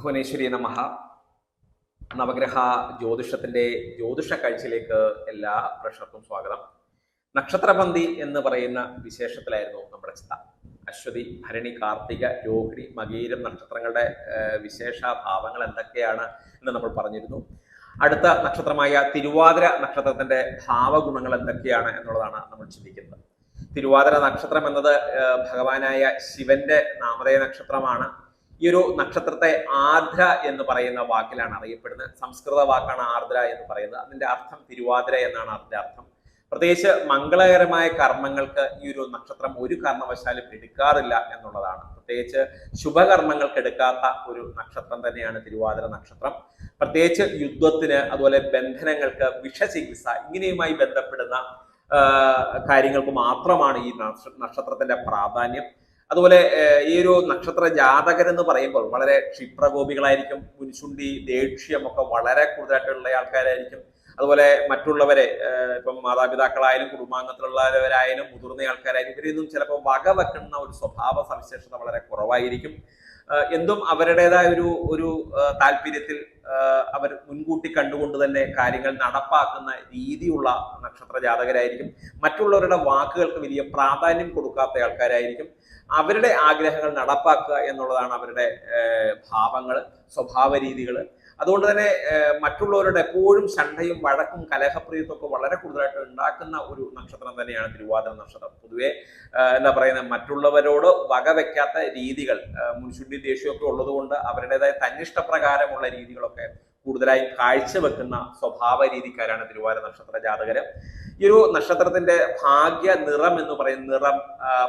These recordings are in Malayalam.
ഭുവനേശ്വരി നമഹ നവഗ്രഹ ജ്യോതിഷത്തിന്റെ ജ്യോതിഷ കാഴ്ചയിലേക്ക് എല്ലാ പ്രേക്ഷകർക്കും സ്വാഗതം. നക്ഷത്രപന്തി എന്ന് പറയുന്ന വിശേഷത്തിലായിരുന്നു നമ്മുടെ ചിന്ത. അശ്വതി ഭരണി കാർത്തിക രോഹിണി മകീരം നക്ഷത്രങ്ങളുടെ വിശേഷ ഭാവങ്ങൾ എന്തൊക്കെയാണ് എന്ന് നമ്മൾ പറഞ്ഞിരുന്നു. അടുത്ത നക്ഷത്രമായ തിരുവാതിര നക്ഷത്രത്തിന്റെ ഭാവഗുണങ്ങൾ എന്തൊക്കെയാണ് എന്നുള്ളതാണ് നമ്മൾ ചിന്തിക്കുന്നത്. തിരുവാതിര നക്ഷത്രം എന്നത് ഭഗവാനായ ശിവന്റെ നാമധേയ നക്ഷത്രമാണ്. ഈ ഒരു നക്ഷത്രത്തെ ആർദ്ര എന്ന് പറയുന്ന വാക്കിലാണ് അറിയപ്പെടുന്നത്. സംസ്കൃത വാക്കാണ് ആർദ്ര എന്ന് പറയുന്നത്. അതിന്റെ അർത്ഥം തിരുവാതിര എന്നാണ് അതിന്റെ അർത്ഥം. പ്രത്യേകിച്ച് മംഗളകരമായ കർമ്മങ്ങൾക്ക് ഈ ഒരു നക്ഷത്രം ഒരു കാരണവശാലും എടുക്കാറില്ല എന്നുള്ളതാണ്. പ്രത്യേകിച്ച് ശുഭകർമ്മങ്ങൾക്ക് എടുക്കാത്ത ഒരു നക്ഷത്രം തന്നെയാണ് തിരുവാതിര നക്ഷത്രം. പ്രത്യേകിച്ച് യുദ്ധത്തിന് അതുപോലെ ബന്ധനങ്ങൾക്ക് വിഷചികിത്സ ഇങ്ങനെയുമായി ബന്ധപ്പെടുന്ന കാര്യങ്ങൾക്ക് മാത്രമാണ് ഈ നക്ഷത്രത്തിന്റെ പ്രാധാന്യം. അതുപോലെ ഈ ഒരു നക്ഷത്ര ജാതകൻ എന്ന് പറയുമ്പോൾ വളരെ ക്ഷിപ്രകോപികളായിരിക്കും കുരിശുണ്ടി ദേഷ്യം ഒക്കെ വളരെ കൂടുതലായിട്ടുള്ള ആൾക്കാരായിരിക്കും. അതുപോലെ മറ്റുള്ളവരെ ഇപ്പം മാതാപിതാക്കളായാലും കുടുംബാംഗത്തിലുള്ളവരായാലും മുതിർന്ന ആൾക്കാരായാലും ഇവരിന്നും ചിലപ്പോൾ വക വെക്കുന്ന ഒരു സ്വഭാവ സവിശേഷത വളരെ കുറവായിരിക്കും. എന്തും അവരുടേതായ ഒരു ഒരു താല്പര്യത്തിൽ അവർ മുൻകൂട്ടി കണ്ടുകൊണ്ട് തന്നെ കാര്യങ്ങൾ നടപ്പാക്കുന്ന രീതിയുള്ള നക്ഷത്ര ജാതകരായിരിക്കും. മറ്റുള്ളവരുടെ വാക്കുകൾക്ക് വലിയ പ്രാധാന്യം കൊടുക്കാത്ത ആൾക്കാരായിരിക്കും. അവരുടെ ആഗ്രഹങ്ങൾ നടപ്പാക്കുക എന്നുള്ളതാണ് അവരുടെ ഭാവങ്ങൾ സ്വഭാവ രീതികൾ അതുകൊണ്ട് തന്നെ മറ്റുള്ളവരുടെ എപ്പോഴും ശണ്ഠയും വഴക്കും കലഹപ്രിയത്തും ഒക്കെ വളരെ കൂടുതലായിട്ട് ഉണ്ടാക്കുന്ന ഒരു നക്ഷത്രം തന്നെയാണ് തിരുവാതിര നക്ഷത്രം. പൊതുവെ എന്താ പറയുന്നത് മറ്റുള്ളവരോട് വകവെക്കാത്ത രീതികൾ മുൻശുദ്ധി ദേഷ്യമൊക്കെ ഉള്ളതുകൊണ്ട് അവരുടേതായ തന്നിഷ്ടപ്രകാരമുള്ള രീതികളൊക്കെ കൂടുതലായി കാഴ്ചവെക്കുന്ന സ്വഭാവ രീതിക്കാരാണ് തിരുവാതിര നക്ഷത്ര ജാതകര്. ഈ ഒരു നക്ഷത്രത്തിന്റെ ഭാഗ്യ നിറം എന്ന് പറയുന്ന നിറം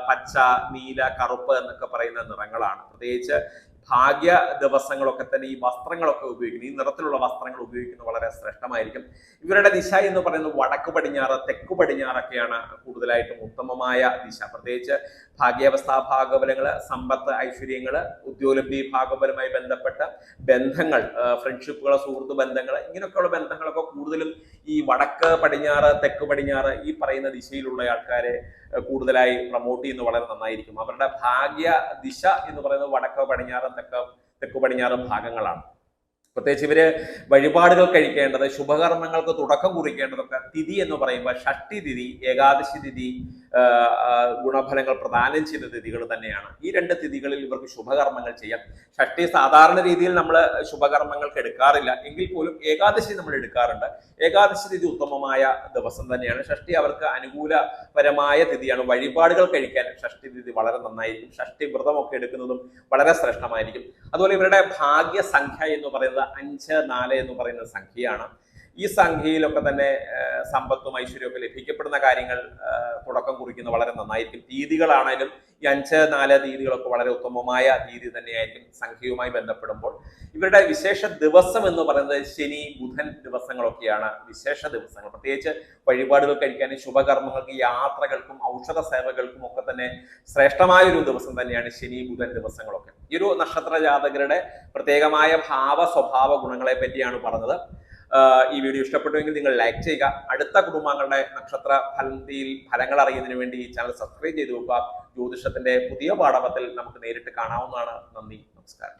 പച്ച നീല കറുപ്പ് എന്നൊക്കെ പറയുന്ന നിറങ്ങളാണ്. പ്രത്യേകിച്ച് ഭാഗ്യ ദിവസങ്ങളൊക്കെ തന്നെ ഈ വസ്ത്രങ്ങളൊക്കെ ഉപയോഗിക്കുന്നത് ഈ നിറത്തിലുള്ള വസ്ത്രങ്ങൾ ഉപയോഗിക്കുന്നത് വളരെ ശ്രേഷ്ഠമായിരിക്കും. ഇവരുടെ ദിശ എന്ന് പറയുന്നത് വടക്ക് പടിഞ്ഞാറ് തെക്ക് പടിഞ്ഞാറൊക്കെയാണ് കൂടുതലായിട്ടും ഉത്തമമായ ദിശ. പ്രത്യേകിച്ച് ഭാഗ്യാവസ്ഥ ഭാഗബലങ്ങൾ സമ്പത്ത് ഐശ്വര്യങ്ങൾ ഉദ്യോഗലബ്ധി ഭാഗബലമായി ബന്ധപ്പെട്ട ബന്ധങ്ങൾ ഫ്രണ്ട്ഷിപ്പുകൾ സുഹൃത്ത് ബന്ധങ്ങൾ ഇങ്ങനെയൊക്കെയുള്ള ബന്ധങ്ങളൊക്കെ കൂടുതലും ഈ വടക്ക് പടിഞ്ഞാറ് തെക്ക് പടിഞ്ഞാറ് ഈ പറയുന്ന ദിശയിലുള്ള ആൾക്കാരെ കൂടുതലായി പ്രൊമോട്ട് ചെയ്യുന്നത് വളരെ നന്നായിരിക്കും. അവരുടെ ഭാഗ്യ ദിശ എന്ന് പറയുന്നത് വടക്ക് പടിഞ്ഞാറ് തെക്ക് തെക്ക് പടിഞ്ഞാറ് ഭാഗങ്ങളാണ്. പ്രത്യേകിച്ച് ഇവർ വഴിപാടുകൾ കഴിക്കേണ്ടത് ശുഭകർമ്മങ്ങൾക്ക് തുടക്കം കുറിക്കേണ്ടതൊക്കെ തിഥി എന്ന് പറയുമ്പോൾ ഷഷ്ടി തിഥി ഏകാദശി തിഥി ഗുണഫലങ്ങൾ പ്രദാനം ചെയ്ത തിഥികൾ തന്നെയാണ്. ഈ രണ്ട് തിഥികളിൽ ഇവർക്ക് ശുഭകർമ്മങ്ങൾ ചെയ്യാം. ഷഷ്ടി സാധാരണ രീതിയിൽ നമ്മൾ ശുഭകർമ്മങ്ങൾക്ക് എടുക്കാറില്ല. എങ്കിൽ പോലും ഏകാദശി നമ്മൾ എടുക്കാറുണ്ട്. ഏകാദശി തിഥി ഉത്തമമായ ദിവസം തന്നെയാണ്. ഷഷ്ടി അവർക്ക് അനുകൂലപരമായ തിഥിയാണ്. വഴിപാടുകൾ കഴിക്കാൻ ഷഷ്ടി തിഥി വളരെ നന്നായിരിക്കും. ഷഷ്ടി വ്രതമൊക്കെ എടുക്കുന്നതും വളരെ ശ്രേഷ്ഠമായിരിക്കും. അതുപോലെ ഇവരുടെ ഭാഗ്യ സംഖ്യ എന്ന് പറയുന്നത് അഞ്ച് നാല് എന്ന് പറയുന്ന സംഖ്യയാണ്. ഈ സംഖ്യയിലൊക്കെ തന്നെ സമ്പത്തും ഐശ്വര്യവും ഒക്കെ ലഭിക്കപ്പെടുന്ന കാര്യങ്ങൾ തുടക്കം കുറിക്കുന്നത് വളരെ നന്നായിരിക്കും. തീയതികളാണേലും ഈ അഞ്ച് നാല് തീയതികളൊക്കെ വളരെ ഉത്തമമായ തീയതി തന്നെയായിരിക്കും സംഖ്യയുമായി ബന്ധപ്പെടുമ്പോൾ. ഇവരുടെ വിശേഷ ദിവസം എന്ന് പറയുന്നത് ശനി ബുധൻ ദിവസങ്ങളൊക്കെയാണ് വിശേഷ ദിവസങ്ങൾ. പ്രത്യേകിച്ച് വഴിപാടുകൾ കഴിക്കാനും ശുഭകർമ്മങ്ങൾക്ക് യാത്രകൾക്കും ഔഷധ സേവകൾക്കും ഒക്കെ തന്നെ ശ്രേഷ്ഠമായ ഒരു ദിവസം തന്നെയാണ് ശനി ബുധൻ ദിവസങ്ങളൊക്കെ. ഈ ഒരു നക്ഷത്ര ജാതകരുടെ പ്രത്യേകമായ ഭാവ സ്വഭാവ ഗുണങ്ങളെ പറ്റിയാണ് പറഞ്ഞത്. ഈ വീഡിയോ ഇഷ്ടപ്പെട്ടുവെങ്കിൽ നിങ്ങൾ ലൈക്ക് ചെയ്യുക. അടുത്ത കുടുംബാംഗങ്ങളുടെ നക്ഷത്ര ഫലന്തിയിൽ ഫലങ്ങൾ അറിയുന്നതിന് വേണ്ടി ഈ ചാനൽ സബ്സ്ക്രൈബ് ചെയ്ത് വെക്കുക. ജ്യോതിഷത്തിന്റെ പുതിയ പാഠപത്തിൽ നമുക്ക് നേരിട്ട് കാണാവുന്നതാണ്. നന്ദി നമസ്കാരം.